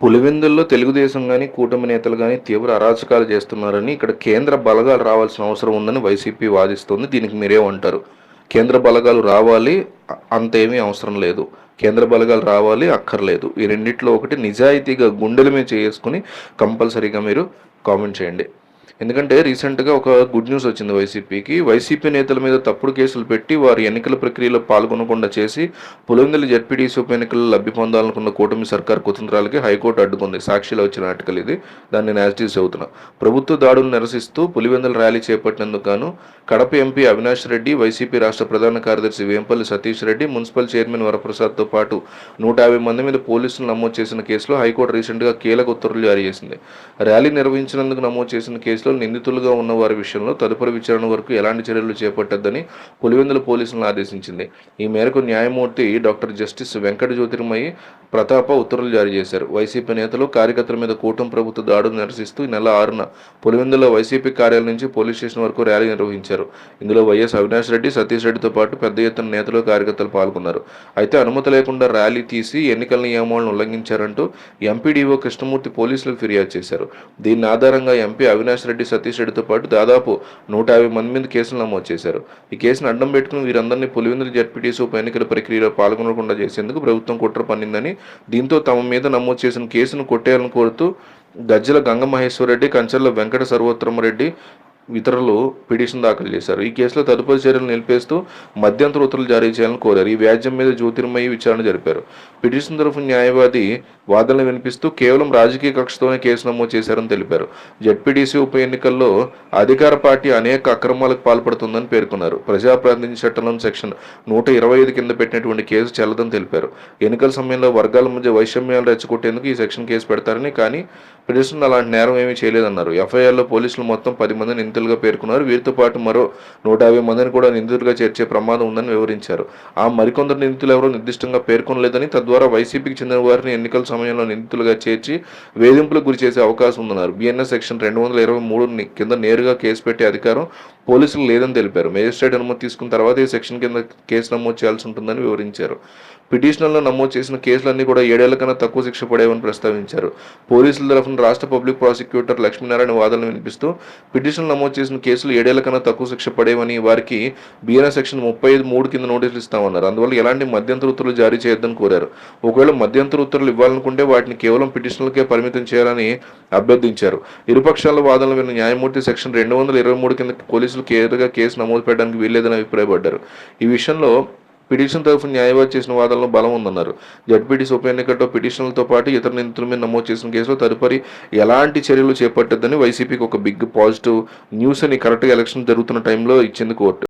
పులివెందుల్లో తెలుగుదేశం కానీ కూటమి నేతలు కానీ తీవ్ర అరాచకాలు చేస్తున్నారని ఇక్కడ కేంద్ర బలగాలు రావాల్సిన అవసరం ఉందని వైసీపీ వాదిస్తుంది. దీనికి మీరేమంటారు కేంద్ర బలగాలు రావాలి అంతేమీ అవసరం లేదు. కేంద్ర బలగాలు రావాలి అక్కర్లేదు. ఈ రెండిట్లో ఒకటి నిజాయితీగా గుండెల మీద చేసుకుని కంపల్సరీగా మీరు కామెంట్ చేయండి. ఎందుకంటే రీసెంట్గా ఒక గుడ్ న్యూస్ వచ్చింది వైసీపీకి. వైసీపీ నేతల మీద తప్పుడు కేసులు పెట్టి వారి ఎన్నికల ప్రక్రియలో పాల్గొనకుండా చేసి పులివెందుల జడ్పీడీసీ ఉప ఎన్నికల్లో లబ్ధి పొందాలనుకున్న కూటమి సర్కార్ కుతంత్రాలకి హైకోర్టు అడ్డుకుంది. సాక్షిలో వచ్చిన ఆర్టికల్ ఇది. దాన్ని నేను యాజిటీస్ చదువుతున్నా ప్రభుత్వ దాడులు నిరసిస్తూ పులివెందుల ర్యాలీ చేపట్టినందుకు గాను కడప ఎంపీ అవినాష్ రెడ్డి వైసీపీ రాష్ట్ర ప్రధాన కార్యదర్శి వేంపల్లి సతీష్ రెడ్డి మున్సిపల్ చైర్మన్ వరప్రసాద్తో పాటు నూట యాభై మంది మీద పోలీసులు నమోదు చేసిన కేసులో హైకోర్టు రీసెంట్గా కీలక ఉత్తర్వులు జారీ చేసింది. ర్యాలీ నిర్వహించినందుకు నమోదు చేసిన కేసు కేసులో నిందితులుగా ఉన్న వారి విషయంలో తదుపరి విచారణ వరకు ఎలాంటి చర్యలు చేపట్టద్దని పులివెందుల పోలీసులను ఆదేశించింది. ఈ మేరకు న్యాయమూర్తి డాక్టర్ జస్టిస్ వెంకట జ్యోతిర్మయి ప్రతాప ఉత్తర్వులు జారీ చేశారు. వైసీపీ నేతలు కార్యకర్తల మీద కూటమి ప్రభుత్వ దాడులు నిరసిస్తూ నెల ఆరున పులివెందుల వైసీపీ కార్యాలయం నుంచి పోలీస్ స్టేషన్ వరకు ర్యాలీ నిర్వహించారు. ఇందులో వైఎస్ అవినాష్ రెడ్డి సతీష్ రెడ్డితో పాటు పెద్ద ఎత్తున నేతలు కార్యకర్తలు పాల్గొన్నారు. అయితే అనుమతి లేకుండా ర్యాలీ తీసి ఎన్నికల నియమాలను ఉల్లంఘించారంటూ ఎంపీడీఓ కృష్ణమూర్తి పోలీసులకు ఫిర్యాదు చేశారు. దీని ఆధారంగా ఎంపీ అవినాష్ రెడ్డి సతీష్ రెడ్డితో పాటు దాదాపు నూట యాభై మంది మీద కేసులు నమోదు చేశారు. ఈ కేసును అడ్డం పెట్టుకుని వీరందరినీ పులివెందుల జడ్పీటీసీ ఉప ఎన్నికల ప్రక్రియలో పాల్గొనకుండా చేసేందుకు ప్రభుత్వం కుట్ర పన్నిందని దీంతో తమ మీద నమోదు చేసిన కేసును కొట్టేయాలని కోరుతూ గజ్జల గంగమహేశ్వరరెడ్డి కంచెల వెంకట సర్వోత్తమరెడ్డి ఇతరులు పిటిషన్ దాఖలు చేశారు. ఈ కేసులో తదుపరి చర్యలు నిలిపేస్తూ మధ్యంతర ఉత్తర్వులు జారీ చేయాలని కోరారు. ఈ వ్యాజ్యం మీద జ్యోతిర్మయి విచారణ జరిపారు. పిటిషన్ తరఫు న్యాయవాది వాదనలు వినిపిస్తూ కేవలం రాజకీయ కక్షతోనే కేసు నమోదు చేశారని తెలిపారు. జడ్పీటీసీ ఉప ఎన్నికల్లో అధికార పార్టీ అనేక అక్రమాలకు పాల్పడుతుందని పేర్కొన్నారు. ప్రజాప్రాతినిధ్య చట్టంలోని సెక్షన్ నూట ఇరవై ఐదు కింద పెట్టినటువంటి కేసు చెల్లదని తెలిపారు. ఎన్నికల సమయంలో వర్గాల మధ్య వైషమ్యాలు రెచ్చగొట్టేందుకు ఈ సెక్షన్ కేసు పెడతారని కానీ పిటిషన్ అలాంటి నేరం ఏమీ చేయలేదన్నారు. ఎఫ్ఐఆర్లో పోలీసులు మొత్తం పది మంది నిందితులుగా పేర్కొన్నారు. వీరితో పాటు మరో నూట యాభై మందిని కూడా నిందితులుగా చేర్చే ప్రమాదం ఉందని వివరించారు. ఆ మరికొందరు నిందితులు ఎవరో నిర్దిష్టంగా పేర్కొనలేదని తద్వారా వైసీపీకి చెందిన వారిని ఎన్నికల సమయంలో నిందితులుగా చేర్చి వేధింపులకు గురి చేసే అవకాశం ఉందన్నారు. బిఎన్ఎస్ సెక్షన్ రెండు వందల ఇరవై మూడు కింద నేరుగా కేసు పెట్టే అధికారం పోలీసులు లేదని తెలిపారు. మేజిస్ట్రేట్ అనుమతి తీసుకున్న తర్వాత ఈ సెక్షన్ కింద కేసు నమోదు చేయాల్సి ఉంటుందని వివరించారు. పిటిషన్లో నమోదు చేసిన కేసులన్నీ కూడా ఏడేళ్ళ కన్నా తక్కువ శిక్ష పడేవని ప్రస్తావించారు. పోలీసుల తరఫున రాష్ట్ర పబ్లిక్ ప్రాసిక్యూటర్ లక్ష్మీనారాయణ వాదనలు వినిపిస్తూ పిటిషన్ నమోదు చేసిన కేసులు ఏడేళ్ళ కన్నా తక్కువ శిక్ష పడేవని వారికి బీఆర్ సెక్షన్ ముప్పై ఐదు మూడు కింద నోటీసులు ఇస్తామన్నారు. అందువల్ల ఎలాంటి మధ్యంతర ఉత్తర్వులు జారీ చేయొద్దని కోరారు. ఒకవేళ మధ్యంతర ఉత్తర్వులు ఇవ్వాలనుకుంటే వాటిని కేవలం పిటిషన్లకే పరిమితం చేయాలని అభ్యర్థించారు. ఇరుపక్షాల వాదనలు విన్న న్యాయమూర్తి సెక్షన్ రెండు వందల ఇరవై మూడు కింద పోలీసులు కేరుగా కేసు నమోదు పెట్టడానికి వీల్లేదని అభిప్రాయపడ్డారు. ఈ విషయంలో పిటిషన్ తరఫున న్యాయవాది చేసిన వాదనలో బలం ఉందన్నారు. జడ్పీటీసీ ఉప ఎన్నికల్లో పిటిషన్లతో పాటు ఇతర నిందితుల మీద నమోదు చేసిన కేసులో తదుపరి ఎలాంటి చర్యలు చేపట్టద్దని వైసీపీకి ఒక బిగ్ పాజిటివ్ న్యూస్ అని కరెక్ట్గా ఎలక్షన్ జరుగుతున్న టైంలో ఇచ్చింది కోర్టు.